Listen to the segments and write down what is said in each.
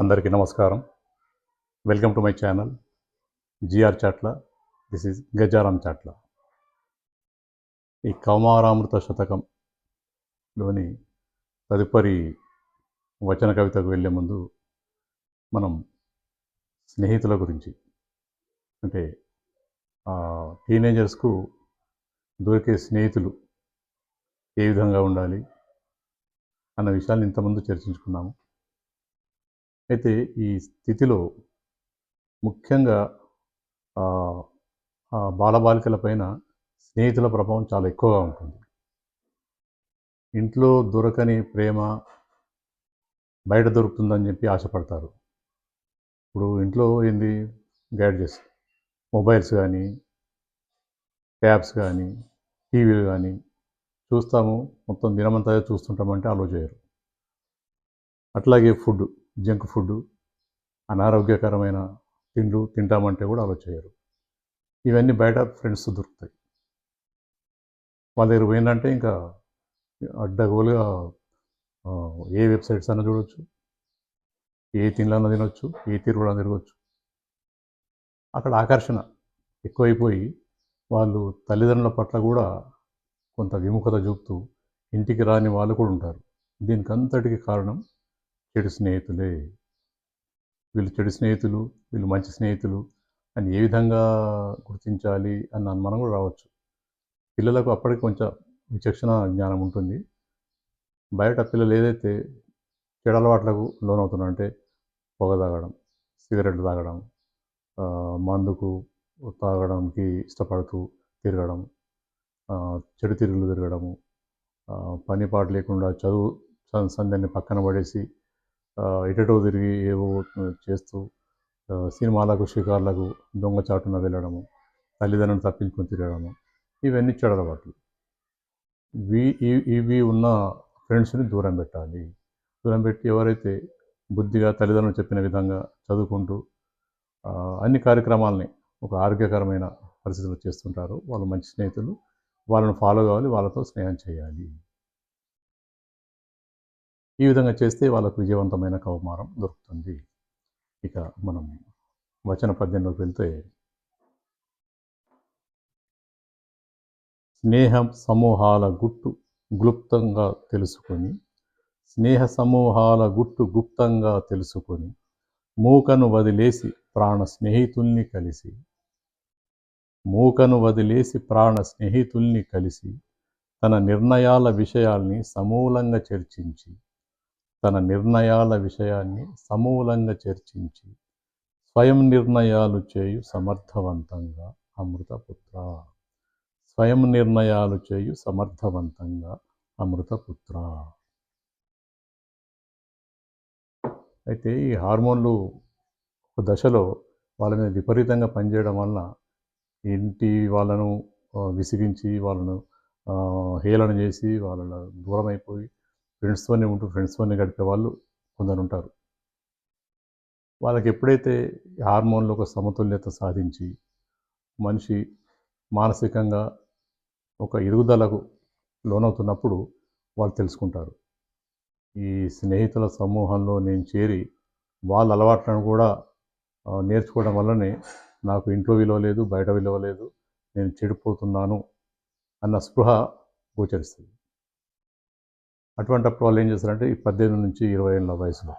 అందరికీ నమస్కారం. Welcome to my channel GR Chatla this is Gajaram Chatla ఈ కౌమారామృత శతకంలోని తదుపరి వచన కవితకు వెళ్ళే ముందు మనం స్నేహితుల గురించి అంటే టీనేజర్స్కు దొరికే స్నేహితులు ఏ విధంగా ఉండాలి అన్న విషయాన్ని ఇంతకుముందు చర్చించుకున్నాము. అయితే ఈ స్థితిలో ముఖ్యంగా బాలబాలికల పైన స్నేహితుల ప్రభావం చాలా ఎక్కువగా ఉంటుంది. ఇంట్లో దొరకని ప్రేమ బయట దొరుకుతుందని చెప్పి ఆశపడతారు. ఇప్పుడు ఇంట్లో ఏంది? గ్యాడ్జెట్స్ మొబైల్స్ కానీ ట్యాబ్స్ కానీ టీవీలు కానీ చూస్తాము. మొత్తం దినమంతా చూస్తుంటామంటే ఆలోచించరు చేయరు అట్లాగే ఫుడ్. జంక్ ఫుడ్ అనారోగ్యకరమైన తిండ్లు తింటామంటే కూడా అలా చేయరు. ఇవన్నీ బయట ఫ్రెండ్స్ దొరుకుతాయి. వాళ్ళ దగ్గర పోయిందంటే ఇంకా అడ్డగోలుగా ఏ వెబ్సైట్స్ అన్నా చూడొచ్చు. ఏ తిండ్లన్నా తినొచ్చు ఏ తిరుగుడు తిరగచ్చు. అక్కడ ఆకర్షణ ఎక్కువైపోయి వాళ్ళు తల్లిదండ్రుల పట్ల కూడా కొంత విముఖత చూపుతూ ఇంటికి రాని వాళ్ళు కూడా ఉంటారు. దీనికి అంతటికి కారణం చెడు స్నేహితులే. వీళ్ళు చెడు స్నేహితులు వీళ్ళు మంచి స్నేహితులు అని ఏ విధంగా గుర్తించాలి అన్న అనుమానం కూడా రావచ్చు. పిల్లలకు అప్పటికి కొంచెం విచక్షణ జ్ఞానం ఉంటుంది. బయట పిల్లలు ఏదైతే చెడు అలవాట్లకు లోనవుతున్నారంటే పొగ తాగడం సిగరెట్లు తాగడం మందుకు తాగడానికి ఇష్టపడుతూ తిరగడం చెడు తిరుగులు తిరగడము పని పాట లేకుండా చదువు సం- సంధ్యాన్ని పక్కన పడేసి ఎటటో తిరిగి ఏవో చేస్తూ సినిమాలకు షికార్లకు దొంగచాటున వెళ్ళడము తల్లిదండ్రులను తప్పించుకొని తిరగడము ఇవన్నీ చెడు అలవాట్లు. ఇవి ఇవి- ఉన్న ఫ్రెండ్స్ని దూరం పెట్టాలి. దూరం పెట్టి ఎవరైతే బుద్ధిగా తల్లిదండ్రులు చెప్పిన విధంగా చదువుకుంటూ అన్ని కార్యక్రమాలని ఒక ఆరోగ్యకరమైన పరిస్థితులు చేస్తుంటారు. వాళ్ళు మంచి స్నేహితులు వాళ్ళని ఫాలో కావాలి వాళ్ళతో స్నేహం చేయాలి. ఈ విధంగా చేస్తే వాళ్ళకు విజయవంతమైన కౌమారం దొరుకుతుంది. ఇక మనం వచన పద్యంలోకి వెళ్తే స్నేహం సమూహాల గుట్టు గుప్తంగా తెలుసుకొని స్నేహ సమూహాల గుట్టు గుప్తంగా తెలుసుకొని మూకను వదిలేసి ప్రాణ స్నేహితుల్ని కలిసి మూకను వదిలేసి ప్రాణ స్నేహితుల్ని కలిసి తన నిర్ణయాల విషయాల్ని సమూలంగా చర్చించి తన నిర్ణయాల విషయాన్ని సమూలంగా చర్చించి స్వయం నిర్ణయాలు చేయు సమర్థవంతంగా అమృతపుత్ర. స్వయం నిర్ణయాలు చేయు సమర్థవంతంగా అమృతపుత్ర. అయితే ఈ హార్మోన్లు ఒక దశలో వాళ్ళ మీద విపరీతంగా పనిచేయడం వలన ఇంటి వాళ్ళను విసిగించి వాళ్ళను హేళన చేసి వాళ్ళ దూరం అయిపోయి ఫ్రెండ్స్తోనే ఉంటూ ఫ్రెండ్స్తోనే గడిపే వాళ్ళు కొందరు ఉంటారు. వాళ్ళకి ఎప్పుడైతే హార్మోన్లో ఒక సమతుల్యత సాధించి మనిషి మానసికంగా ఒక ఎదుగుదలకు లోనవుతున్నప్పుడు వాళ్ళు తెలుసుకుంటారు. ఈ స్నేహితుల సమూహంలో నేను చేరి వాళ్ళ అలవాట్లను కూడా నేర్చుకోవడం వల్లనే నాకు ఇంట్లో విలువ లేదు బయట విలువ లేదు నేను చెడిపోతున్నాను అన్న స్పృహ గోచరిస్తుంది. అటువంటప్పుడు వాళ్ళు ఏం చేస్తారంటే ఈ పద్దెనిమిది నుంచి ఇరవై ఏళ్ళ వయసులో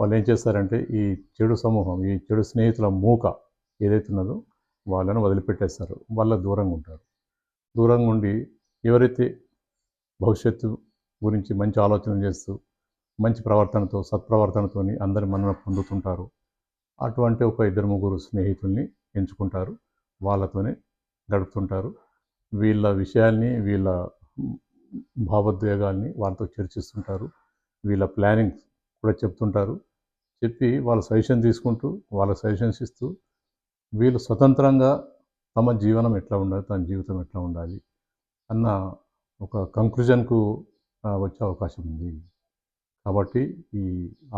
వాళ్ళు ఏం చేస్తారంటే ఈ చెడు సమూహం ఈ చెడు స్నేహితుల మూక ఏదైతే ఉన్నదో వాళ్ళని వదిలిపెట్టేస్తారు. వాళ్ళ దూరంగా ఉంటారు. దూరంగా ఉండి ఎవరైతే భవిష్యత్తు గురించి మంచి ఆలోచన చేస్తూ మంచి ప్రవర్తనతో సత్ప్రవర్తనతో అందరి మన్నన పొందుతుంటారు అటువంటి ఒక ఇద్దరు ముగ్గురు స్నేహితుల్ని ఎంచుకుంటారు. వాళ్ళతోనే గడుపుతుంటారు. వీళ్ళ విషయాల్ని వీళ్ళ భావోద్వేగాల్ని వాళ్ళతో చర్చిస్తుంటారు. వీళ్ళ ప్లానింగ్ కూడా చెప్తుంటారు. చెప్పి వాళ్ళ సజెషన్ తీసుకుంటూ వాళ్ళ సజెషన్స్ ఇస్తూ వీళ్ళు స్వతంత్రంగా తమ జీవనం ఎట్లా ఉండాలి తన జీవితం ఎట్లా ఉండాలి అన్న ఒక కంక్లూజన్కు వచ్చే అవకాశం ఉంది. కాబట్టి ఈ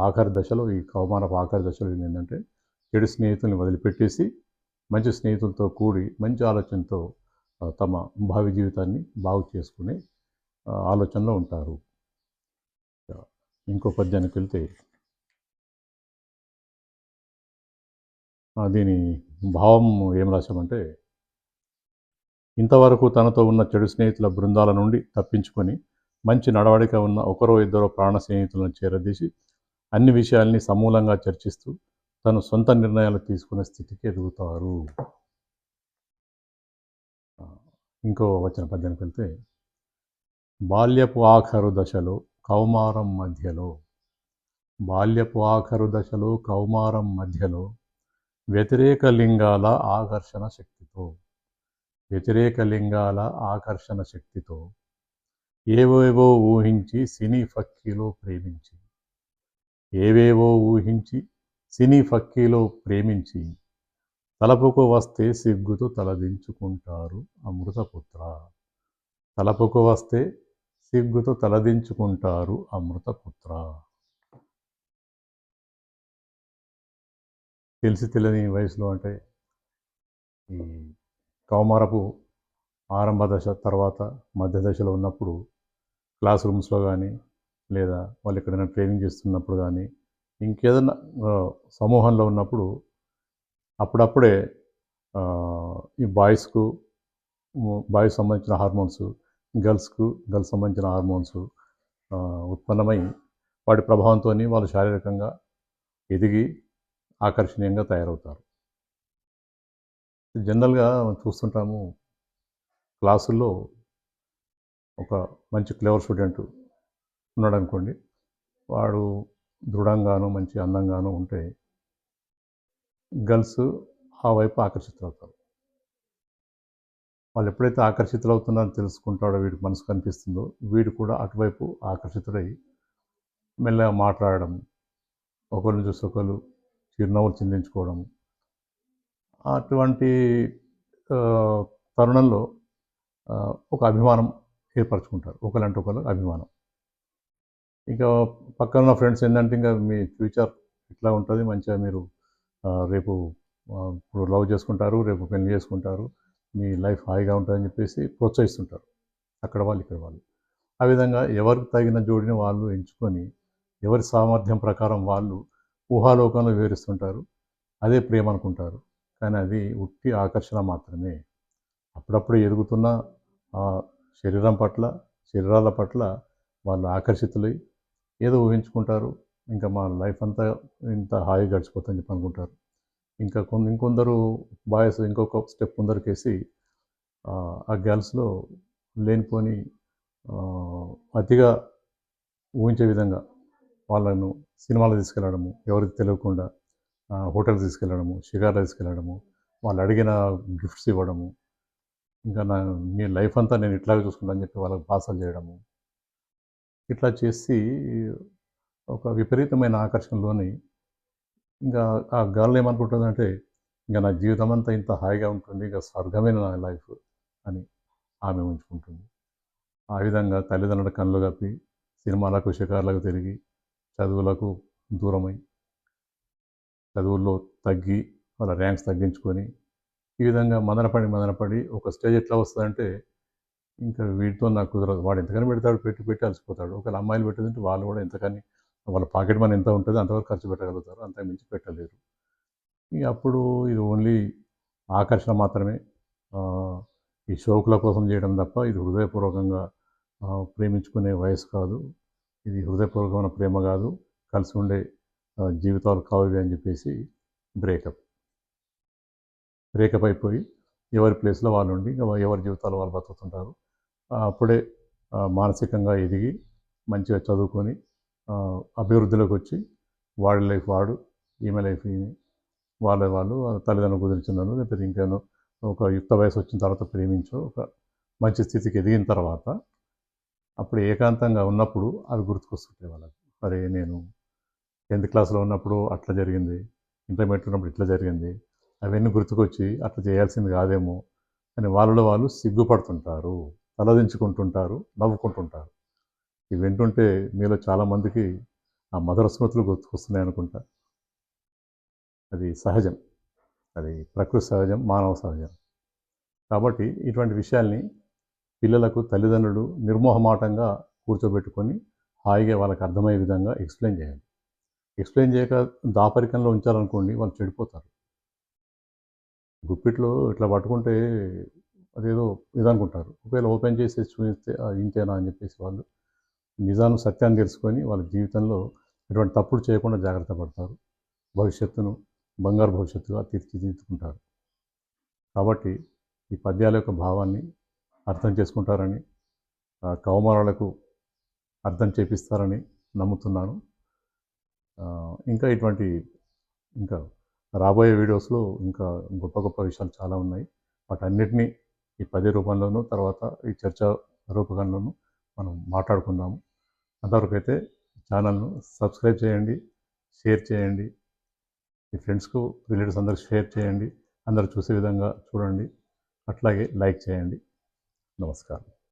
ఆఖరి దశలో ఈ కౌమారపు ఆఖరి దశలో ఏంటంటే చెడు స్నేహితుల్ని వదిలిపెట్టేసి మంచి స్నేహితులతో కూడి మంచి ఆలోచనతో తమ భావి జీవితాన్ని బాగు చేసుకునే ఆలోచనలో ఉంటారు. ఇంకో పద్యానికి వెళ్తే దీని భావం ఏం రాసామంటే ఇంతవరకు తనతో ఉన్న చెడు స్నేహితుల బృందాల నుండి తప్పించుకొని మంచి నడవడిక ఉన్న ఒకరో ఇద్దరో ప్రాణ స్నేహితులను చేరదీసి అన్ని విషయాల్ని సమూలంగా చర్చిస్తూ తను సొంత నిర్ణయాలు తీసుకునే స్థితికి ఎదుగుతారు. ఇంకో వచ్చిన పద్యానికి వెళ్తే బాల్యపు ఆఖరు దశలో కౌమారం మధ్యలో. బాల్యపు ఆఖరు దశలో కౌమారం మధ్యలో వ్యతిరేక లింగాల ఆకర్షణ శక్తితో. వ్యతిరేక లింగాల ఆకర్షణ శక్తితో ఏవేవో ఊహించి సినీ ఫక్కీలో ప్రేమించి. ఏవేవో ఊహించి సినీ ఫక్కీలో ప్రేమించి తలపుకు వస్తే సిగ్గుతో తలదించుకుంటారు అమృతపుత్ర. తలపుకు వస్తే సిగ్గుతో తలదించుకుంటారు అమృతపుత్ర. తెలిసి తెలియని వయసులో అంటే ఈ కౌమారపు ఆరంభ దశ తర్వాత మధ్య దశలో ఉన్నప్పుడు క్లాస్ రూమ్స్లో కానీ లేదా వాళ్ళు ఎక్కడైనా ట్రైనింగ్ చేస్తున్నప్పుడు కానీ ఇంకేదైనా సమూహంలో ఉన్నప్పుడు అప్పుడప్పుడే ఈ బాయ్స్కు బాయ్స్ సంబంధించిన హార్మోన్స్ గర్ల్స్కు గర్ల్స్ సంబంధించిన హార్మోన్స్ ఉత్పన్నమై వాటి ప్రభావంతో వాళ్ళు శారీరకంగా ఎదిగి ఆకర్షణీయంగా తయారవుతారు. జనరల్గా చూస్తుంటాము క్లాసుల్లో ఒక మంచి క్లేవర్ స్టూడెంట్ ఉన్నాడు అనుకోండి వాడు దృఢంగాను మంచి అందంగాను ఉంటే గర్ల్స్ ఆ వైపు ఆకర్షితులవుతారు. వాళ్ళు ఎప్పుడైతే ఆకర్షితులవుతున్నారో తెలుసుకుంటాడో వీడికి మనసు కనిపిస్తుందో వీడు కూడా అటువైపు ఆకర్షితుడై మెల్లగా మాట్లాడడం ఒకరిని చూసి ఒకరు చిరునవ్వులు చిందించుకోవడం అటువంటి తరుణంలో ఒక అభిమానం ఏర్పరచుకుంటారు. ఒకరంటే ఒకరు అభిమానం. ఇంకా పక్కన ఉన్న ఫ్రెండ్స్ ఏంటంటే ఇంకా మీ ఫ్యూచర్ ఇట్లా ఉంటుంది? మంచిగా మీరు రేపు ఇప్పుడు లవ్ చేసుకుంటారు రేపు పెళ్ళి చేసుకుంటారు. మీ లైఫ్ హాయిగా ఉంటుందని చెప్పేసి ప్రోత్సహిస్తుంటారు. అక్కడ వాళ్ళు ఇక్కడ వాళ్ళు. ఆ విధంగా ఎవరికి తగిన జోడిని వాళ్ళు ఎంచుకొని ఎవరి సామర్థ్యం ప్రకారం వాళ్ళు ఊహాలోకంలో వివరిస్తుంటారు అదే ప్రేమ అనుకుంటారు. కానీ అది ఉట్టి ఆకర్షణ మాత్రమే. అప్పుడప్పుడు ఎదుగుతున్న ఆ శరీరం పట్ల శరీరాల పట్ల వాళ్ళు ఆకర్షితులై ఏదో ఊహించుకుంటారు. ఇంకా మా లైఫ్ అంతా ఇంత హాయిగా గడిచిపోతుందని చెప్పి అనుకుంటారు. ఇంకా కొంత ఇంకొందరు బాయ్స్ ఇంకొక స్టెప్ ముందరికేసి ఆ, గర్ల్స్లో లేనిపోని అతిగా ఊహించే విధంగా వాళ్ళను సినిమాలు తీసుకెళ్ళడము ఎవరికి తెలియకుండా హోటల్ తీసుకెళ్ళడము షికార్లు తీసుకెళ్ళడము వాళ్ళు అడిగిన గిఫ్ట్స్ ఇవ్వడము ఇంకా నా నీ లైఫ్ అంతా నేను ఇట్లాగే చూసుకుంటాను చెప్పి వాళ్ళకి పాసాలు చేయడము ఇట్లా చేసి ఒక విపరీతమైన ఆకర్షణలోని ఇంకా ఆ గర్ల్ ఏమనుకుంటుందంటే ఇంకా నా జీవితం అంతా ఇంత హాయిగా ఉంటుంది ఇంకా స్వర్గమైన నా లైఫ్ అని ఆమె ఉంచుకుంటుంది ఆ విధంగా తల్లిదండ్రుల కళ్ళు కప్పి సినిమాలకు షికార్లకు తిరిగి చదువులకు దూరమై చదువుల్లో తగ్గి వాళ్ళ ర్యాంక్స్ తగ్గించుకొని ఈ విధంగా మదనపడి మదనపడి ఒక స్టేజ్ ఎట్లా వస్తుందంటే ఇంకా వీటితో నాకు కుదరదు. వాడు ఎంతకని పెడతాడు? పెట్టి పెట్టి అలసిపోతాడు. ఒకవేళ అమ్మాయిలు పెట్టేదంటే వాళ్ళు కూడా ఎంతకని వాళ్ళ పాకెట్ మనీ ఎంత ఉంటుంది అంతవరకు ఖర్చు పెట్టగలుగుతారు అంత మించి పెట్టలేరు. ఇక అప్పుడు ఇది ఓన్లీ ఆకర్షణ మాత్రమే. ఈ షోకుల కోసం చేయడం తప్ప ఇది హృదయపూర్వకంగా ప్రేమించుకునే వయసు కాదు. ఇది హృదయపూర్వకమైన ప్రేమ కాదు. కలిసి ఉండే జీవితాలు కావవి అని చెప్పేసి బ్రేకప్. బ్రేకప్ అయిపోయి ఎవరి ప్లేస్లో వాళ్ళు ఉండి ఎవరి జీవితాలు వాళ్ళు బతుకుతుంటారు. అప్పుడే మానసికంగా ఎదిగి మంచిగా చదువుకొని అభివృద్ధిలోకి వచ్చి వాడి లైఫ్ వాడు ఈమె లైఫ్ ఈమె వాళ్ళ వాళ్ళు తల్లిదండ్రులు కుదిరించున్నారు లేకపోతే ఇంకేనో ఒక యుక్త వయసు వచ్చిన తర్వాత ప్రేమించో ఒక మంచి స్థితికి ఎదిగిన తర్వాత అప్పుడు ఏకాంతంగా ఉన్నప్పుడు అవి గుర్తుకొస్తుంటాయి వాళ్ళకి. అరే నేను టెన్త్ క్లాస్లో ఉన్నప్పుడు అట్లా జరిగింది ఇంటర్మీడియట్ ఉన్నప్పుడు ఇట్లా జరిగింది అవన్నీ గుర్తుకొచ్చి అట్లా చేయాల్సింది కాదేమో అని వాళ్ళలో వాళ్ళు సిగ్గుపడుతుంటారు తలదించుకుంటుంటారు నవ్వుకుంటుంటారు. ఇవి వింటుంటే మీలో చాలామందికి ఆ మధుర స్మృతులు గుర్తుకొస్తున్నాయి అనుకుంటా. అది సహజం. అది ప్రకృతి సహజం మానవ సహజం. కాబట్టి ఇటువంటి విషయాల్ని పిల్లలకు తల్లిదండ్రులు నిర్మోహమాటంగా కూర్చోబెట్టుకొని హాయిగా వాళ్ళకి అర్థమయ్యే విధంగా ఎక్స్ప్లెయిన్ చేయాలి. ఎక్స్ప్లెయిన్ చేయక దాపరికంలో ఉంచారనుకోండి వాళ్ళు చెడిపోతారు. గుప్పిట్లో ఇట్లా పట్టుకుంటే అదేదో ఇదనుకుంటారు. ఒకవేళ ఓపెన్ చేసి చూపిస్తే ఇంతేనా? అని చెప్పేసి వాళ్ళు నిజాను సత్యాన్ని తెలుసుకొని వాళ్ళ జీవితంలో ఎటువంటి తప్పుడు చేయకుండా జాగ్రత్త పడతారు. భవిష్యత్తును బంగారు భవిష్యత్తుగా తీర్చిదిద్దుకుంటారు. కాబట్టి ఈ పద్యాల యొక్క భావాన్ని అర్థం చేసుకుంటారని కౌమారాలకు అర్థం చేపిస్తారని నమ్ముతున్నాను. ఇంకా ఇటువంటి ఇంకా రాబోయే వీడియోస్లో ఇంకా గొప్ప గొప్ప విషయాలు చాలా ఉన్నాయి. వాటన్నిటినీ ఈ పద్య రూపంలోనూ తర్వాత ఈ చర్చ రూపకంలోనూ మనం మాట్లాడుకుందాము. అంతవరకు అయితే ఛానల్ను సబ్స్క్రైబ్ చేయండి షేర్ చేయండి. మీ ఫ్రెండ్స్కు రిలేటివ్స్ అందరికి షేర్ చేయండి. అందరు చూసే విధంగా చూడండి. అట్లాగే లైక్ చేయండి. నమస్కారం.